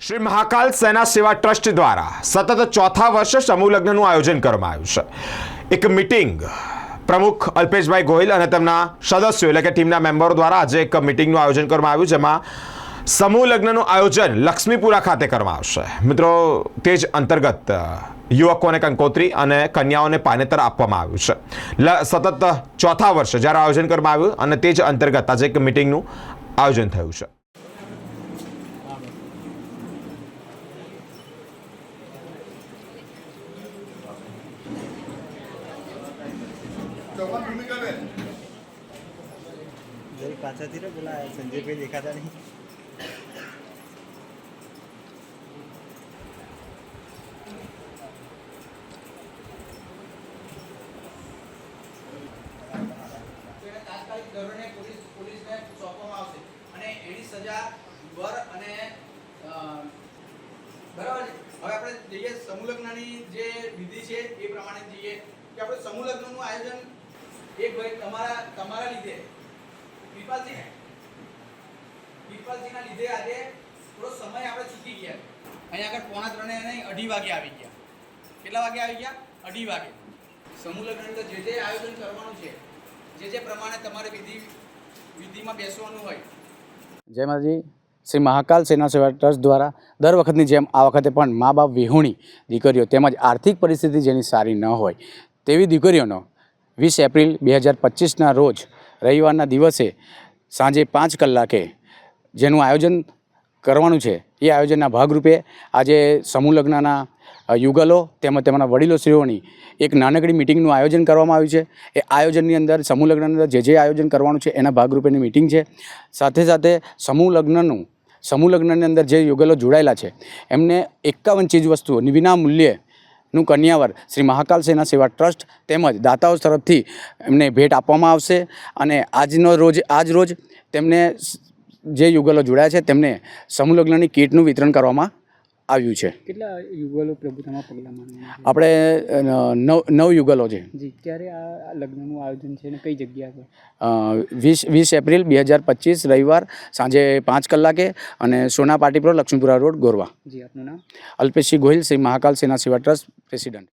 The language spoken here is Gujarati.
શ્રી મહાકાલ સેના સેવા ટ્રસ્ટ દ્વારા સતત ચોથા વર્ષે સમૂહ લગ્નનું આયોજન કરવામાં આવ્યું છે. એક મિટિંગ પ્રમુખ અલ્પેશભાઈ ગોહિલ અને તેમના સદસ્યો એટલે કે ટીમના મેમ્બરો દ્વારા આજે એક મિટિંગનું આયોજન કરવામાં આવ્યું, જેમાં સમૂહ લગ્નનું આયોજન લક્ષ્મીપુરા ખાતે કરવામાં આવશે. મિત્રો, તે જ અંતર્ગત યુવકોને કંકોત્રી અને કન્યાઓને પાનેતર આપવામાં આવ્યું છે. સતત ચોથા વર્ષે જ્યારે આયોજન કરવામાં આવ્યું અને તે જ અંતર્ગત આજે એક મિટિંગનું આયોજન થયું છે. જરી પાછળથી રે પેલા સંજયભાઈ દેખાતા નહીં. તાત્કાલિક ધોરણે પોલીસ પોલીસને સોંપવામાં આવશે. અને એની સજા વર અને બરાબર હવે આપણે જઈએ સમૂહ લગ્નની જે વિધિ છે એ પ્રમાણે જઈએ કે આપણે સમૂહ લગ્નનું આયોજન એક ભાઈ તમારા તમારા લીધે. પીપાલજી પીપાલજીના લીધે આજે થોડો સમય આપણે ચૂકી ગયા. અહીંયા આગળ પોણા ત્રણે અઢી વાગે આવી ગયા. કેટલા વાગે આવી ગયા? અઢી વાગે. સમૂહ લગ્ન જે જે આયોજન કરવાનું છે, જે જે પ્રમાણે તમારે વિધિ, વિધિમાં બેસવાનું હોય. જય માતાજી. શ્રી મહાકાલ સેના સેવા ટ્રસ્ટ દ્વારા દર વખતની જેમ આ વખતે પણ મા બાપ વિહોણી દીકરીઓ તેમજ આર્થિક પરિસ્થિતિ જેની સારી ન હોય તેવી દીકરીઓનો વીસ એપ્રિલ બે હજાર પચીસના રોજ રવિવારના દિવસે સાંજે પાંચ કલાકે જેનું આયોજન કરવાનું છે, એ આયોજનના ભાગરૂપે આજે સમૂહ લગ્નના યુગલો તેમજ તેમના વડીલોશ્રીઓની એક નાનકડી મિટિંગનું આયોજન કરવામાં આવ્યું છે. એ આયોજનની અંદર, સમૂહ લગ્નની અંદર જે જે આયોજન કરવાનું છે એના ભાગરૂપેની મિટિંગ છે. સાથે સાથે સમૂહ લગ્નનું, સમૂહ લગ્નની અંદર જે યુગલો જોડાયેલા છે, એમને એકાવન ચીજ વસ્તુઓ વિના મૂલ્યે નું કન્યાવર શ્રી મહાકાલ સેના સેવા ટ્રસ્ટ તેમજ દાતાઓ તરફથી એમને ભેટ આપવામાં આવશે અને આજનો રોજ, આજ રોજ તેમને જે યુગલો જોડાયા છે તેમને સમૂહ લગ્નની કીટનું વિતરણ કરવામાં આવ્યું છે. કેટલા યુગલો પ્રભુતામાં પગલાં માનવામાં આપણે નવ નવ યુગલો છે. છે? જી ક્યારે આ લગ્નનું આયોજન છે અને કઈ જગ્યા પર? વીસ વીસ એપ્રિલ બે હજાર પચીસ રવિવાર સાંજે પાંચ કલાકે અને સોના પાટીપુરા લક્ષ્મીપુરા રોડ ગોરવા. જી આપનું નામ? અલ્પેશસિંહ ગોહિલ શ્રી મહાકાલ સેના સેવા ટ્રસ્ટ પ્રેસિડેન્ટ.